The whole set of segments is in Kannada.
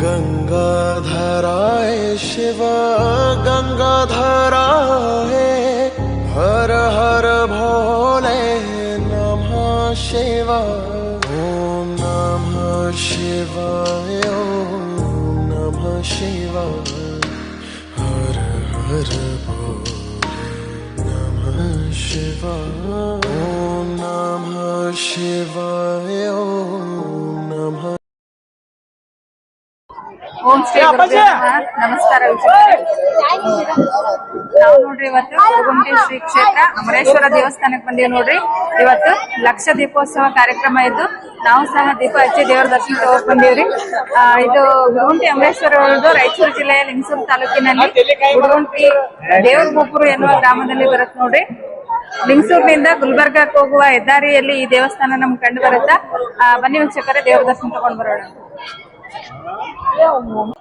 गङ्गाधराय शिव गङ्गाधराय हर हर भोले नमः शिव ॐ नमः शिवाय ॐ नमः शिवाय हर हर भोले नमः शिवाय ॐ नमः शिवाय ॐ नमः ಓಂ ಶ್ರೀ ನಮಃ. ನಮಸ್ಕಾರ. ನಾವು ನೋಡ್ರಿ ಇವತ್ತು ಕುರುಗುಂಟಿ ಶ್ರೀ ಕ್ಷೇತ್ರ ಅಮರೇಶ್ವರ ದೇವಸ್ಥಾನಕ್ಕೆ ಬಂದೀವಿ ನೋಡ್ರಿ ಇವತ್ತು ಲಕ್ಷ ದೀಪೋತ್ಸವ ಕಾರ್ಯಕ್ರಮ ಇದ್ದು ನಾವು ಸಹ ದೀಪ ಹಚ್ಚಿ ದೇವರ ದರ್ಶನ ತಗೊಂಡ್ ಬಂದೀವ್ರಿ ಇದು ಗುರುಗುಂಟಿ ಅಮರೇಶ್ವರ ರಾಯಚೂರು ಜಿಲ್ಲೆಯ ಲಿಂಗಸೂರು ತಾಲೂಕಿನಲ್ಲಿ ಗುರುಗುಂಟಿ ದೇವರ ಗೋಪುರ ಎನ್ನುವ ಗ್ರಾಮದಲ್ಲಿ ಬರುತ್ತೆ ನೋಡ್ರಿ ಲಿಂಗಸೂರಿನಿಂದ ಗುಲ್ಬರ್ಗಕ್ಕೆ ಹೋಗುವ ಹೆದ್ದಾರಿಯಲ್ಲಿ ಈ ದೇವಸ್ಥಾನ ನಮ್ಗೆ ಕಂಡು ಬರುತ್ತಾ ಬನ್ನಿ ವೀಕ್ಷಕರೇ ದೇವರ ದರ್ಶನ ತಗೊಂಡ್ ಬರೋಣ ನೋಡಿ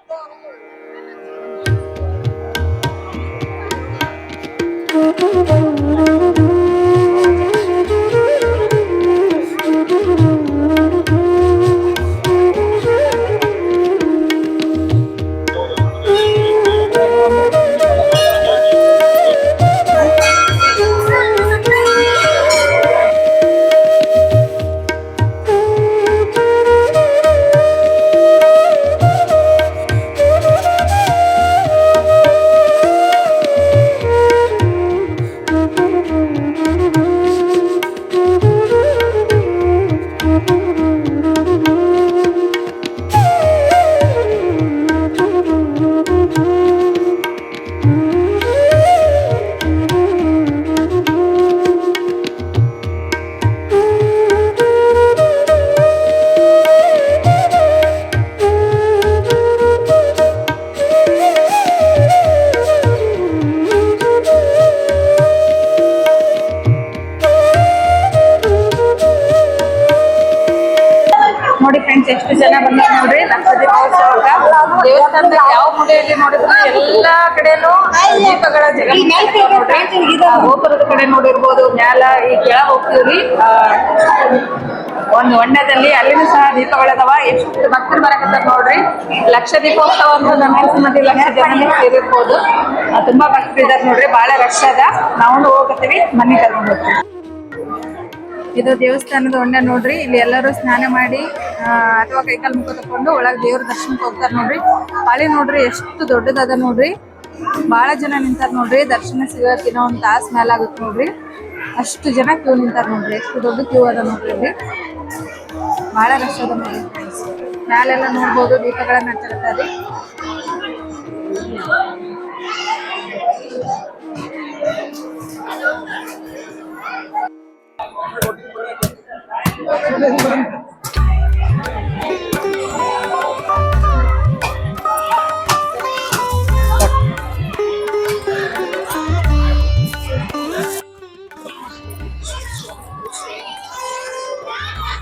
ಫ್ರೆಂಡ್ಸ್ ಎಷ್ಟು ಜನ ಬಂದ್ರು ನೋಡ್ರಿ? ನಮ್ಮ ದೀಪೋತ್ಸವಕ್ಕ ದೇವಸ್ಥಾನದ ಯಾವ ಮೂಲೆಯಲ್ಲಿ ನೋಡಿದ್ರು ಎಲ್ಲಾ ಕಡೆನೂ ದೀಪಗಳ ಜಗತ್ತು. ಗೋಪುರದ ಕಡೆ ನೋಡಿರ್ಬೋದು, ಮ್ಯಾಲ ಈ ಕೆಳ ಹೋಗ್ತೀವ್ರಿ. ಒಂದು ಹೊಂಡದಲ್ಲಿ ಅಲ್ಲಿನೂ ಸಹ ದೀಪಗಳದಾವ ಎಷ್ಟು ಭಕ್ತರು ಬರಕತ್ತಾರ ನೋಡ್ರಿ? ಲಕ್ಷ ದೀಪೋತ್ಸವ ಅಂತ ನಮ್ಮ ಲಕ್ಷ ಜನ ಸೇರಿರ್ಬೋದು ತುಂಬಾ ಭಕ್ತರು ಇದಾರೆ ನೋಡ್ರಿ. ಬಹಳ ರಶ್ ಅದ. ನಾವು ಹೋಗತ್ತೀವಿ ಮನೆ ಕರ್ಕೊಂಡು ಹೋಗ್ತೀವಿ. ಇದು ದೇವಸ್ಥಾನದ ಹೊಂಡ ನೋಡ್ರಿ. ಇಲ್ಲಿ ಎಲ್ಲರೂ ಸ್ನಾನ ಮಾಡಿ ಅಥವಾ ಕೈಕಾಲು ಮುಖ ತಕೊಂಡು ಒಳಗೆ ದೇವ್ರ ದರ್ಶನಕ್ಕೆ ಹೋಗ್ತಾರೆ ನೋಡ್ರಿ. ಪಾಳಿ ನೋಡ್ರಿ, ಎಷ್ಟು ದೊಡ್ಡದಾದ ನೋಡ್ರಿ. ಬಹಳ ಜನ ನಿಂತಾರ ನೋಡ್ರಿ. ದರ್ಶನ ಸಿಗೋಕೆ ಇನ್ನೂ ಒಂದು ತಾಸು ಮೇಲೆ ಆಗುತ್ತೆ ನೋಡ್ರಿ. ಅಷ್ಟು ಜನ ಕ್ಯೂ ನಿಂತಾರ ನೋಡ್ರಿ. ಎಷ್ಟು ದೊಡ್ಡ ಕ್ಯೂ ಅದ ನೋಡ್ರಿ ಇಲ್ಲಿ. ಬಹಳ ರಶ್ ಅದ ನೋಡ್ರಿ ಮ್ಯಾಲೆಲ್ಲ ನೋಡ್ಬೋದು ದೀಪಗಳನ್ನ ಹಚ್ಚಿರ್ತಾರೆ.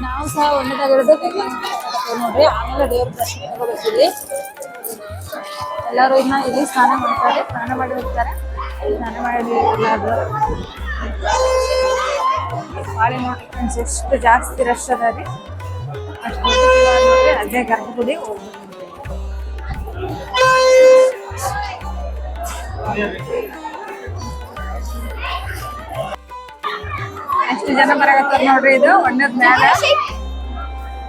ನಾವು ಸಹ ಒಳ್ಳೆದಾಗಿರೋದು ನೋಡ್ರಿ, ಆಮೇಲೆ ದೇವ್ರ ದರ್ಶನ ತಗೋಬೇಕಿಲ್ಲಿ ಎಲ್ಲರೂ ಇನ್ನ ಇಲ್ಲಿ ಸ್ನಾನ ಮಾಡ್ತಾರೆ, ಸ್ನಾನ ಮಾಡಿ ಹೋಗ್ತಾರೆ. ಸ್ನಾನ ಮಾಡಿ ಎಲ್ಲಾದ್ರು ಬಾಳೆ ನೋಡ್ರಿ ಫ್ರೆಂಡ್ಸ್ ಎಷ್ಟು ಜಾಸ್ತಿ ರಶ್ ಅದ ರೀ? ಅಷ್ಟು ಅದ ಗರ್ಭಗುಡಿ ಹೋಗ್ಬೋದು ಎಷ್ಟು ಜನ ಬರಾಕತ್ತಾರ ನೋಡ್ರಿ ಇದು? ಒಂದದ ಮ್ಯಾಲ.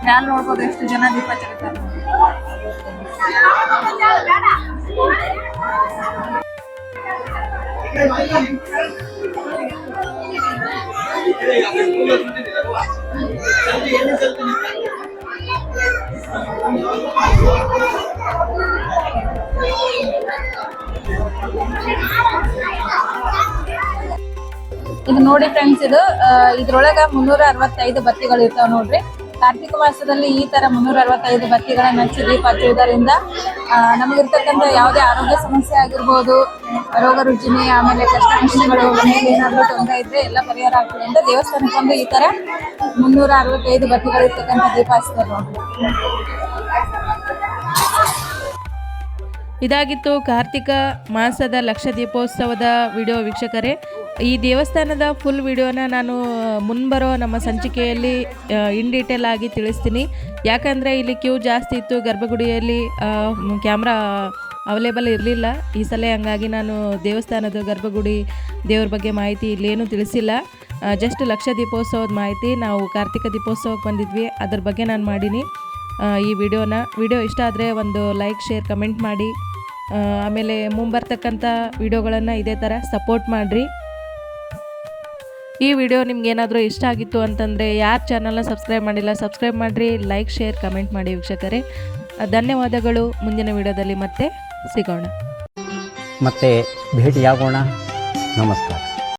ಮ್ಯಾಲ ನೋಡ್ಬೋದು ಎಷ್ಟು ಜನ ದೀಪ ಹಚ್ಚಕತ್ತಾರ ಇದು ನೋಡಿ ಫ್ರೆಂಡ್ಸ್ ಇದು ಇದ್ರೊಳಗ ಮುನ್ನೂರ ಅರವತ್ತೈದು ಬತ್ತಿಗಳು ಇರ್ತಾವ ನೋಡ್ರಿ. ಕಾರ್ತಿಕ ಮಾಸದಲ್ಲಿ ಈ ತರ ಮುನ್ನೂರ ಅರವತ್ತೈದು ಬತ್ತಿಗಳನ್ನ ಹಚ್ಚಿ ದೀಪ ಹಚ್ಚುವುದರಿಂದ ನಮಗಿರ್ತಕ್ಕಂಥ ಯಾವುದೇ ಆರೋಗ್ಯ ಸಮಸ್ಯೆ ಆಗಿರ್ಬೋದು, ರೋಗ ರುಜಿನಿ, ಆಮೇಲೆ ಕಷ್ಟ ನಷ್ಟಗಳು, ಮನೆಯಲ್ಲಿ ಏನಾದರೂ ತೊಂದರೆ ಇದ್ರೆ ಎಲ್ಲ ಪರಿಹಾರ ಆಗ್ತದೆ ದೇವಸ್ಥಾನಕ್ಕೆ ಬಂದು ಈ ತರ ಮುನ್ನೂರ ಅರವತ್ತೈದು ಬತ್ತಿಗಳು ಇರ್ತಕ್ಕಂಥ ದೀಪ ನೋಡ್ರಿ. ಇದಾಗಿತ್ತು ಕಾರ್ತಿಕ ಮಾಸದ ಲಕ್ಷ ದೀಪೋತ್ಸವದ ವಿಡಿಯೋ ವೀಕ್ಷಕರೇ. ಈ ದೇವಸ್ಥಾನದ ಫುಲ್ ವಿಡಿಯೋನ ನಾನು ಮುಂಬರೋ ನಮ್ಮ ಸಂಚಿಕೆಯಲ್ಲಿ ಇನ್ ಡೀಟೇಲ್ ಆಗಿ ತಿಳಿಸ್ತೀನಿ. ಯಾಕಂದರೆ ಇಲ್ಲಿ ಕ್ಯೂ ಜಾಸ್ತಿ ಇತ್ತು, ಗರ್ಭಗುಡಿಯಲ್ಲಿ ಕ್ಯಾಮ್ರಾ ಅವೈಲೇಬಲ್ ಇರಲಿಲ್ಲ. ಈ ಸಲ ಹಂಗಾಗಿ ನಾನು ದೇವಸ್ಥಾನದ ಗರ್ಭಗುಡಿ ದೇವ್ರ ಬಗ್ಗೆ ಮಾಹಿತಿ ಇಲ್ಲೇನೂ ತಿಳಿಸಿಲ್ಲ. ಜಸ್ಟ್ ಲಕ್ಷ ದೀಪೋತ್ಸವದ ಮಾಹಿತಿ. ನಾವು ಕಾರ್ತಿಕ ದೀಪೋತ್ಸವಕ್ಕೆ ಬಂದಿದ್ವಿ. ಅದ್ರ ಬಗ್ಗೆ ನಾನು ಮಾಡೀನಿ. ಈ ವಿಡಿಯೋನ ವಿಡಿಯೋ ಇಷ್ಟ ಆದರೆ ಒಂದು ಲೈಕ್ ಶೇರ್ ಕಮೆಂಟ್ ಮಾಡಿ. ಆಮೇಲೆ ಮುಂಬರ್ತಕ್ಕಂಥ ವಿಡಿಯೋಗಳನ್ನು ಇದೇ ಥರ ಸಪೋರ್ಟ್ ಮಾಡಿರಿ. ಈ ವಿಡಿಯೋ ನಿಮ್ಗೆ ಏನಾದರೂ ಇಷ್ಟ ಆಗಿತ್ತು ಅಂತಂದರೆ ಯಾರು ಚಾನಲ್ನ ಸಬ್ಸ್ಕ್ರೈಬ್ ಮಾಡಿಲ್ಲ ಸಬ್ಸ್ಕ್ರೈಬ್ ಮಾಡಿರಿ ಲೈಕ್ ಶೇರ್ ಕಮೆಂಟ್ ಮಾಡಿ ವೀಕ್ಷಕರೇ. ಧನ್ಯವಾದಗಳು. ಮುಂದಿನ ವಿಡಿಯೋದಲ್ಲಿ ಮತ್ತೆ ಸಿಗೋಣ. ಮತ್ತೆ ಭೇಟಿಯಾಗೋಣ. ನಮಸ್ಕಾರ.